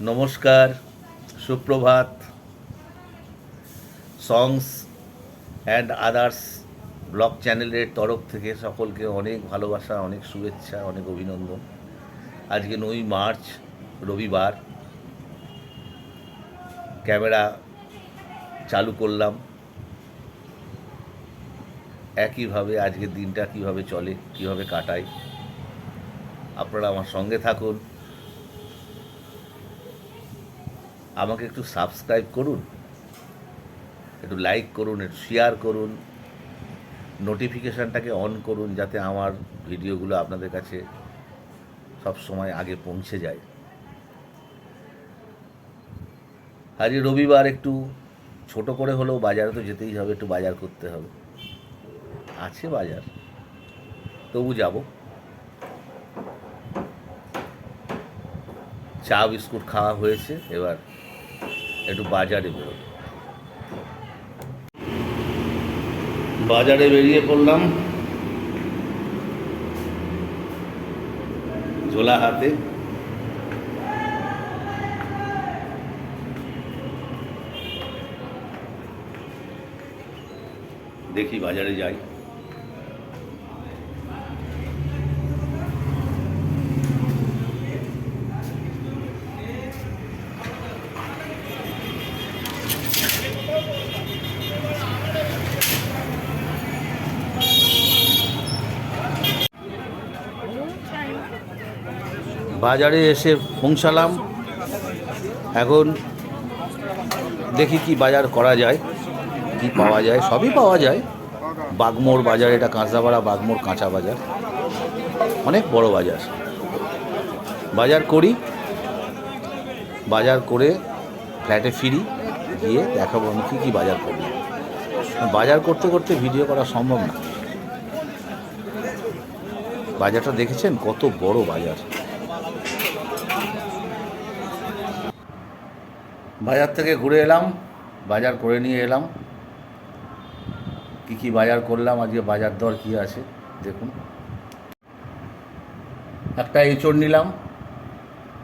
নমস্কার, সুপ্রভাত। সংস and others blog চ্যানেলের তরফ থেকে সকলকে অনেক ভালোবাসা, অনেক শুভেচ্ছা, অনেক অভিনন্দন। আজকে নয় মার্চ, রবিবার। ক্যামেরা চালু করলাম। একইভাবে আজকের দিনটা কীভাবে চলে, কীভাবে কাটাই। আপনারা আমার সঙ্গে থাকুন। আমাকে একটু সাবস্ক্রাইব করুন, একটু লাইক করুন, একটু শেয়ার করুন নোটিফিকেশানটাকে অন করুন যাতে আমার ভিডিওগুলো আপনাদের কাছে সব সময় আগে পৌঁছে যায়। আজকে রবিবার, একটু ছোট করে হলেও বাজারে তো যেতেই হবে, একটু বাজার করতে হবে। আছে বাজার, তবু যাব। চা, বিস্কুট খাওয়া হয়েছে, এবার একটু বাজারে বেরোব। বাজারে বেরিয়ে পড়লাম। ঝোলা হাতে। দেখি বাজারে যাই। বাজারে এসে পৌঁছালাম। এখন দেখি কি বাজার করা যায়, কি পাওয়া যায়, সবই পাওয়া যায়। বাগমোড় বাজার, এটা কাঁচরাপাড়া বাগমোড় কাঁচা বাজার। অনেক বড় বাজার। বাজার করি, বাজার করে ফ্ল্যাটে ফিরি, গিয়ে দেখাবো আমি কী কী বাজার করি বাজার করতে করতে ভিডিও করা সম্ভব না। বাজারটা দেখেছেন? কত বড় বাজার। বাজার থেকে ঘুরে এলাম, বাজার করে নিয়ে এলাম। কী কী বাজার করলাম, আজকে বাজার দর কী আছে, দেখুন। একটা এঁচড় নিলাম,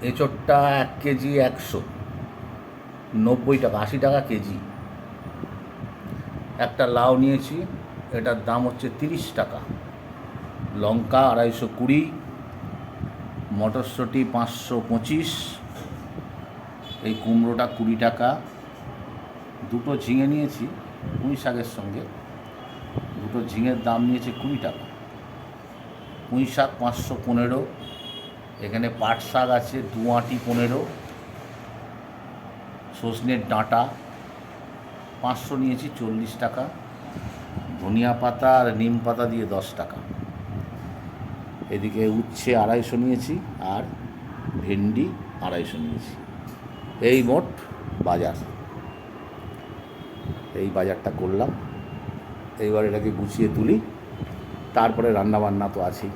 এঁচড়টা এক কেজি একশো, নব্বই টাকা, আশি টাকা কেজি। একটা লাউ নিয়েছি, এটার দাম হচ্ছে তিরিশ টাকা। লঙ্কা আড়াইশো কুড়ি, মটরশুঁটি পাঁচশো পঁচিশ এই কুমড়োটা কুড়ি টাকা, দুটো ঝিঙে নিয়েছি, পুঁই শাকের সঙ্গে। দুটো ঝিঙের দাম নিয়েছে কুড়ি টাকা। পুঁই শাক পাঁচশো পনেরো, এখানে পাট শাক আছে দু আঁটি পনেরো, সজনের ডাঁটা পাঁচশো নিয়েছি চল্লিশ টাকা, ধনিয়া পাতা আর নিম পাতা দিয়ে দশ টাকা। এদিকে উচ্ছে আড়াইশো নিয়েছি আর ভেন্ডি আড়াইশো নিয়েছি। এই মোট বাজার। এই বাজারটা করলাম। এইবার এটাকে গুছিয়ে তুলি। তারপরে রান্নাবান্না তো আছেই।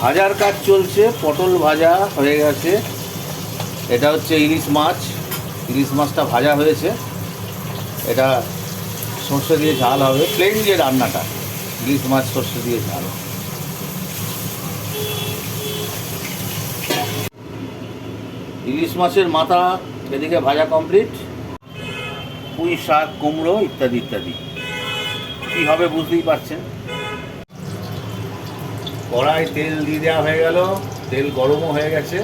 ভাজার কাজ চলছে, পটল ভাজা হয়ে গেছে। এটা হচ্ছে ইলিশ মাছ। ইলিশ মাছটা ভাজা হয়েছে। এটা সর্ষে দিয়ে ঝাল হবে। প্লেন যে রান্নাটা, ইলিশ মাছ সর্ষে দিয়ে ঝাল। ইলিশ মাছের মাথা, এদিকে ভাজা কমপ্লিট পুঁই শাক, কুমড়ো ইত্যাদি ইত্যাদি। কী হবে বুঝতেই পারছেন? কড়াই তেল দিয়ে দেওয়া হয়ে গেল, তেল গরমও হয়ে গেছে।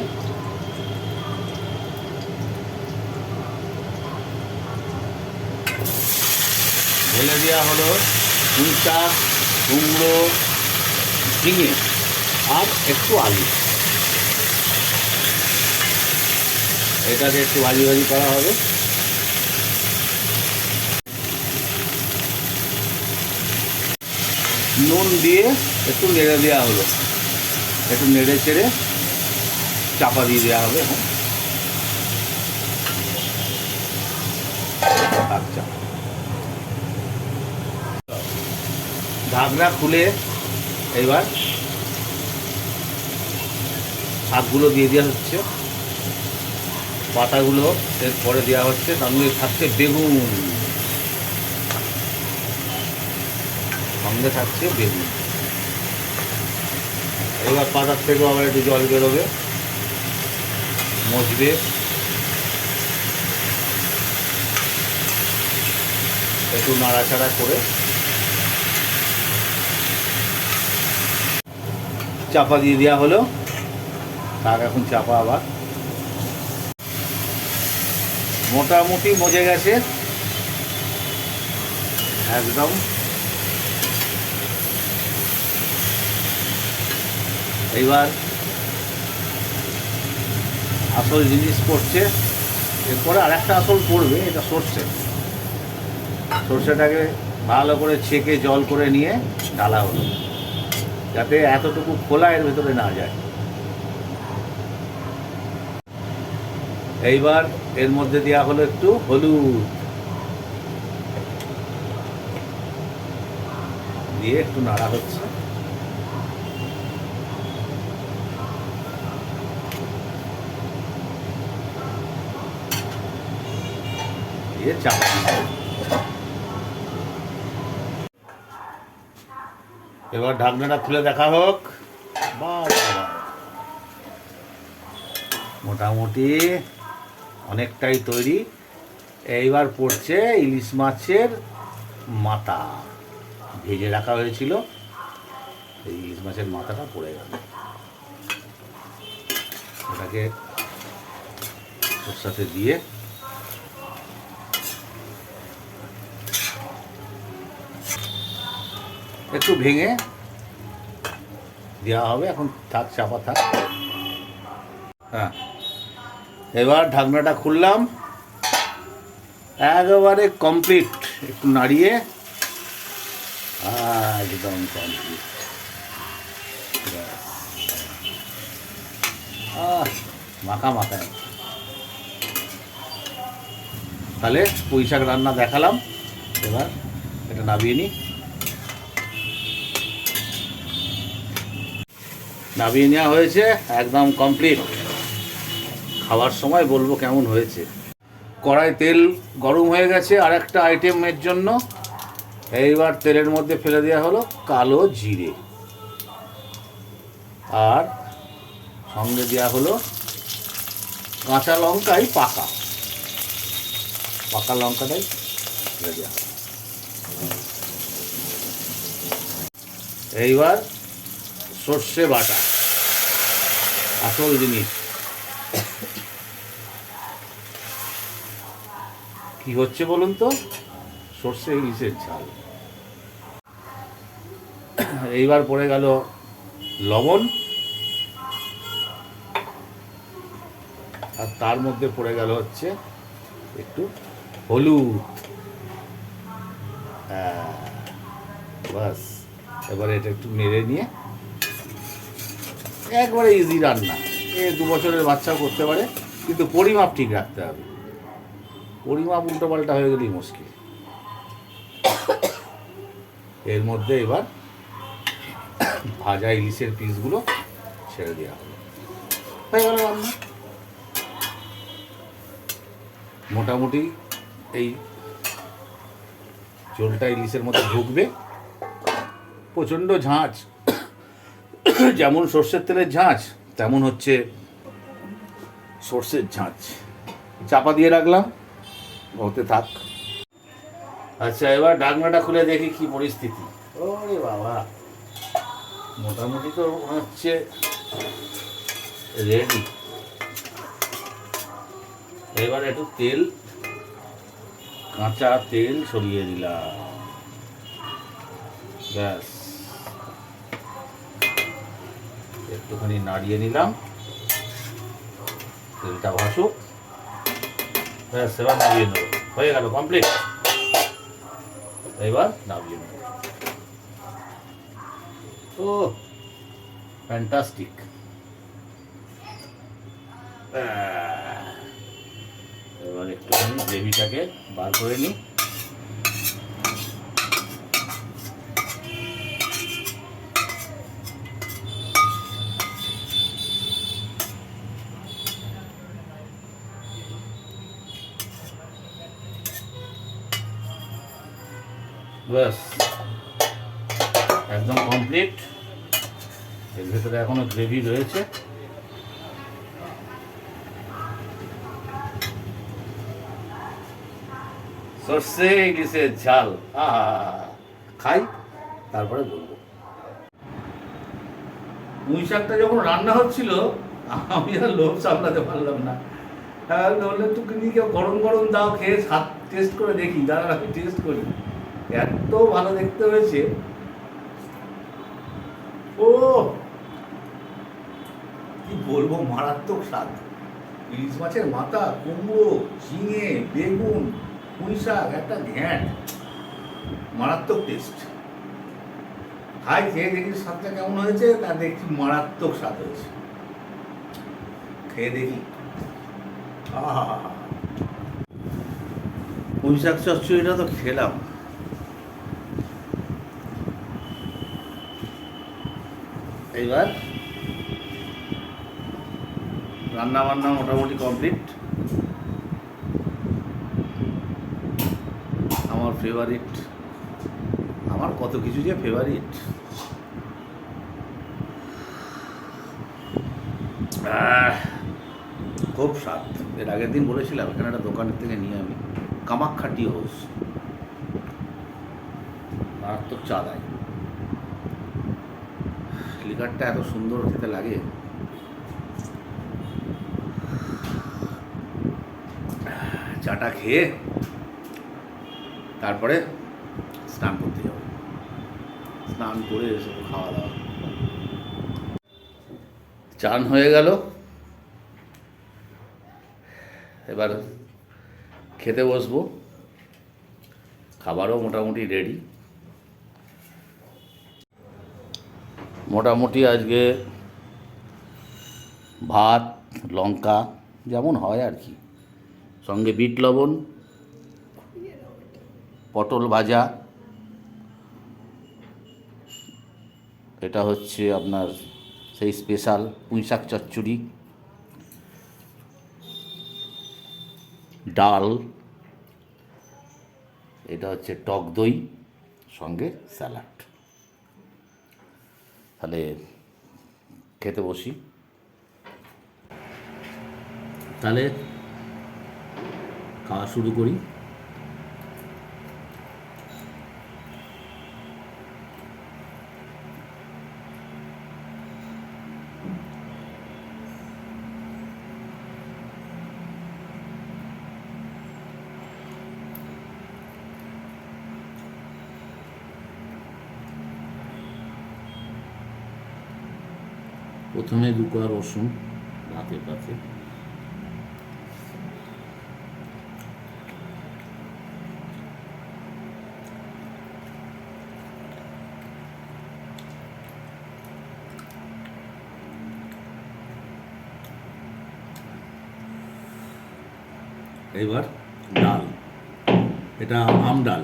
ঢেলে দেওয়া হলো পুঁই শাক, কুমড়ো, ঝিঙে, আর একটু আলু। এটাকে একটু ভাজি ভাজি করা হবে। নুন দিয়ে একটু নেড়ে দেওয়া হলো। একটু নেড়ে চেড়ে চাপা দিয়ে দেওয়া হবে এখন। আচ্ছা। ঢাকনা খুলে এবার শাকগুলো দিয়ে দেওয়া হচ্ছে। পাতাগুলো এরপরে দেওয়া হচ্ছে, তার মধ্যে থাকছে বেগুন। সঙ্গে থাকছে বেগুন। এবার পাতার থেকেও আবার একটু জল বেরোবে মজবে একটু নাড়াচাড়া করে চাপা দিয়ে দেওয়া হলো। তার এখন চাপা আবার মোটামুটি মজে গেছে। একদম। এইবার আসল জিনিস পড়ছে। এরপরে আর একটা আসল পড়বে, এটা সর্ষে। সর্ষেটাকে ভালো করে ছেঁকে জল করে নিয়ে ঢালা হলো, যাতে এতটুকু খোলা এর ভেতরে না যায়। এইবার এর মধ্যে দেওয়া হলো একটু হলুদ। দিয়ে একটু নাড়া হচ্ছে। দিয়ে এবার ঢাকনাটা খুলে দেখা হোক। মোটামুটি অনেকটাই তৈরি। এইবার পড়ছে ইলিশ মাছের মাথা। ভেজে রাখা হয়েছিল। এই ইলিশ মাছের মাথাটা পড়ে গেল। ওটাকে ওর সাথে দিয়ে একটু ভেঙে দেওয়া হবে। এখন থাক, চাপা থাক। হ্যাঁ। এবার ঢাকনাটা খুললাম। একেবারে কমপ্লিট একটু নাড়িয়ে। একদম কমপ্লিট মাখা মাখা। তাহলে পুঁই শাক রান্না দেখালাম। এবার এটা নামিয়ে নিই নামিয়ে নেওয়া হয়েছে। একদম কমপ্লিট খাওয়ার সময় বলব কেমন হয়েছে। কড়াই তেল গরম হয়ে গেছে, আর একটা আইটেমের জন্য এইবার তেলের মধ্যে ফেলে দেওয়া হলো কালো জিরে। আর সঙ্গে দেওয়া হলো কাঁচা লঙ্কাই পাকা। পাকা লঙ্কাটাই ফেলে দেওয়া হলো। এইবার সর্ষে বাটা আসল জিনিস। কি হচ্ছে বলুন তো? সর্ষে ইলিশের ঝাল। এইবার পড়ে গেল লবণ। আর তার মধ্যে পড়ে গেল হচ্ছে একটু হলুদ। বাস, এবারে এটা একটু নেড়ে নিয়ে একবারে ইজি রান্না। এ দু বছরের বাচ্চাও করতে পারে, কিন্তু পরিমাপ ঠিক রাখতে হবে। পরিমাপ উল্টো পাল্টা হয়ে গেলেই মুশকিল। এর মধ্যে এবার ভাজা ইলিশের পিসগুলো ছেড়ে দেওয়া হলো। মোটামুটি এই ঝোলটা ইলিশের মধ্যে ঢুকবে। প্রচণ্ড ঝাঁচ যেমন সর্ষের তেলের ঝাঁচ তেমন হচ্ছে সর্ষের ঝাঁচ চাপা দিয়ে রাখলাম। হতে থাক। আচ্ছা এবার ডাকনাটা খুলে দেখি কি পরিস্থিতি। ওরে বাবা। মোটামুটি তো হচ্ছে রেডি এবার একটু তেল, কাঁচা তেল সরিয়ে দিলাম। ব্যাস। একটুখানি নাড়িয়ে নিলাম। তেলটা ভাসুক। ব্যাস, এবার নাড়িয়ে নেব। হয়ে গেল কমপ্লিট এবার নামিয়ে নেব। ও ফ্যান্টাস্টিক এবার একটুখানি গ্রেভিটাকে বার করে নিই। ব্যাস। একদম কমপ্লিট এর ভেতরে এখনও গ্রেভি রয়েছে। সর্ষে, ইলিশের ঝাল। খাই, তারপরে বলব। পুঁই শাকটা যখন রান্না হচ্ছিল, আমি আর লোভ সামলাতে পারলাম না। হ্যাঁ বললে, তুমি কেউ গরম গরম দাও, খেয়ে টেস্ট করে দেখি। দাঁড়া আমি টেস্ট করি। এত ভালো দেখতে হয়েছে। ও! কি বলব, মারাত্মক স্বাদ। ইলিশ মাছের মাথা, কুমড়ো, ঝিঙে, বেগুন, পুঁই শাক, একটা ঘ্যাঁট। মারাত্মক টেস্ট খাই, খেয়ে দেখি স্বাদটা কেমন হয়েছে, তা দেখছি মারাত্মক স্বাদ হয়েছে। খেয়ে দেখি। পুঁই শাক চচ্চড়িটা তো খেলাম। এইবার রান্না বান্না মোটামুটি কমপ্লিট। আমার ফেভারিট আমার কত কিছু যে ফেভারিট খুব স্বাদ। এর আগের দিন বলেছিলাম, এখানে একটা দোকানের থেকে নিয়ে আমি। কামাক্ষাটি হাউস মারাত্মক চা দেয় লিকারটা এত সুন্দর খেতে লাগে। চাটা খেয়ে তারপরে স্নান করতে যাব। স্নান করে এসে খাওয়া দাওয়া। চান হয়ে গেল। এবার খেতে বসবো। খাবারও মোটামুটি রেডি মোটামুটি আজকে ভাত, লঙ্কা, যেমন হয় আর কি। সঙ্গে বিট লবণ, পটল ভাজা। এটা হচ্ছে আপনার সেই স্পেশাল পুঁইশাক চচ্চড়ি। ডাল। এটা হচ্ছে টক দই, সঙ্গে স্যালাড। তাহলে খেতে বসি। তাহলে খাওয়া শুরু করি। প্রথমে দু কোয়া রসুন ভাতের পাতে। এবার ডাল। এটা আম ডাল।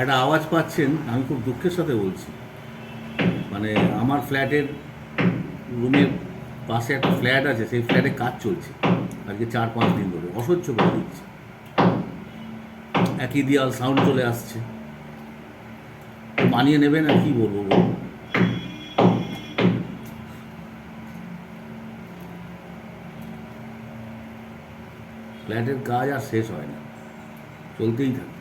একটা আওয়াজ পাচ্ছেন, আমি খুব দুঃখের সাথে বলছি। মানে আমার ফ্ল্যাটের রুমের পাশে একটা ফ্ল্যাট আছে, সেই ফ্ল্যাটে কাজ চলছে। আজকে চার পাঁচ দিন ধরে, অসহ্য করে দিচ্ছে। একই দিয়াল সাউন্ড চলে আসছে। মানিয়ে নেবেন আর কি বলব বলুন? ফ্ল্যাটের কাজ আর শেষ হয় না। চলতেই থাকে।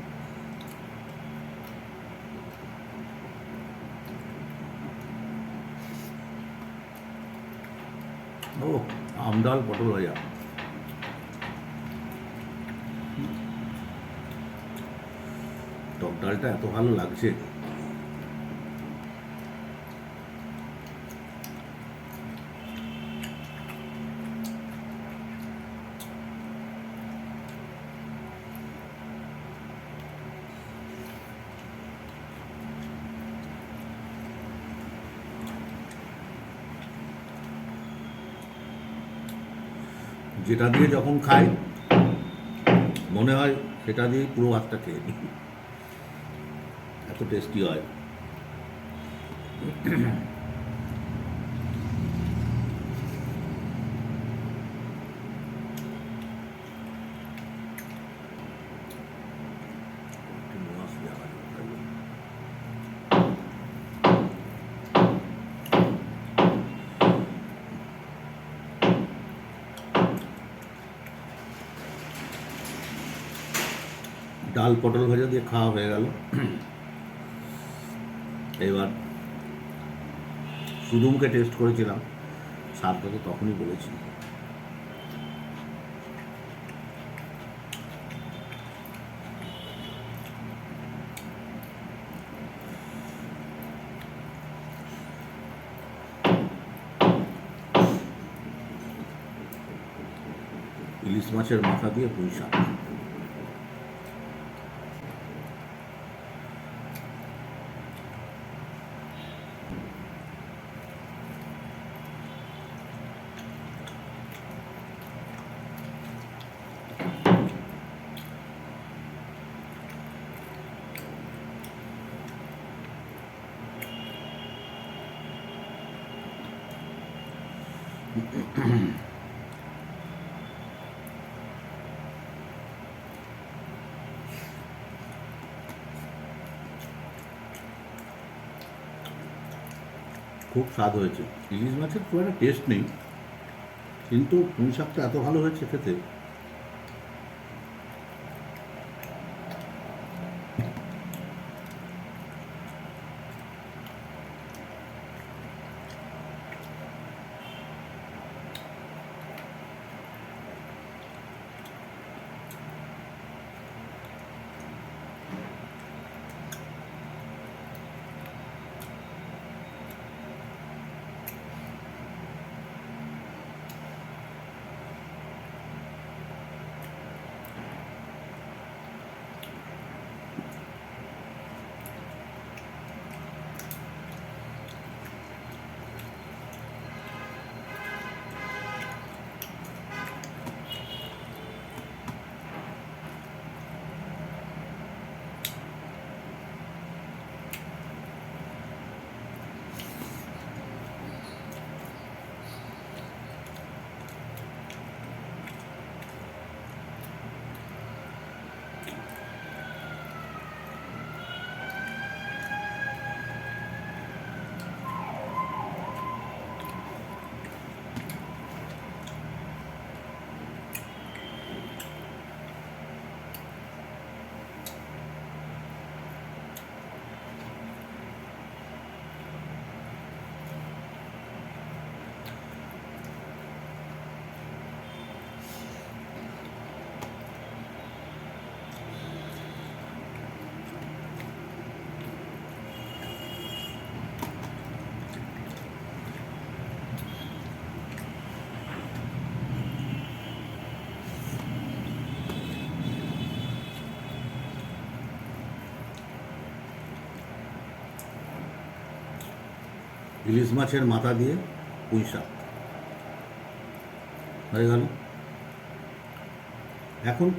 ও আমডাল পটল ভাজা। টক ডালটা এত ভালো লাগছে। যেটা দিয়ে যখন খাই, মনে হয় সেটা দিয়ে পুরো ভাতটা খেয়ে নিই এত টেস্টি হয় হয়। ডাল পটল ভাজা দিয়ে খাওয়া হয়ে গেল। এবার মুখে টেস্ট করেছিলাম তো তখনই বলেছি। ইলিশ মাছের মাথা দিয়ে পুঁই শাক। খুব স্বাদ হয়েছে। ইলিশ মাছের খুব একটা টেস্ট নেই, কিন্তু পুঁই শাকটা এত ভালো হয়েছে খেতে। ইলিশ মাছের মাথা দিয়ে পুঁই শাক। হয়ে গেল। এখন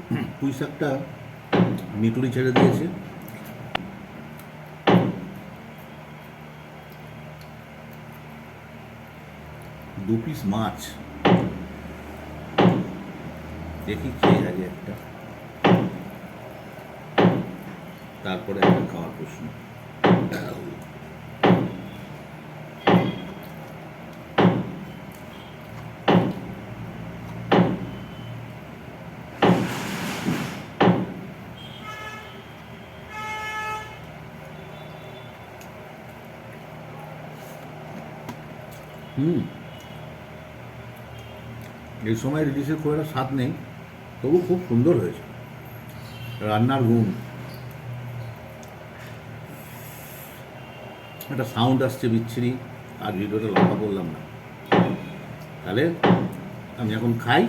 পুঁই শাকটা মিটুরি ছেড়ে দিয়েছে। দু পিস মাছ। দেখি খেয়ে আগে একটা। তারপরে একটা খাওয়ার প্রশ্ন। হুম। এই সময় রিলিজের খুব একটা স্বাদ নেই, তবু খুব সুন্দর হয়েছে। রান্নার গুণ। একটা সাউন্ড আসছে বিচ্ছিরি, আর ভিডিওটা লম্বা করলাম না। তাহলে আমি এখন খাই।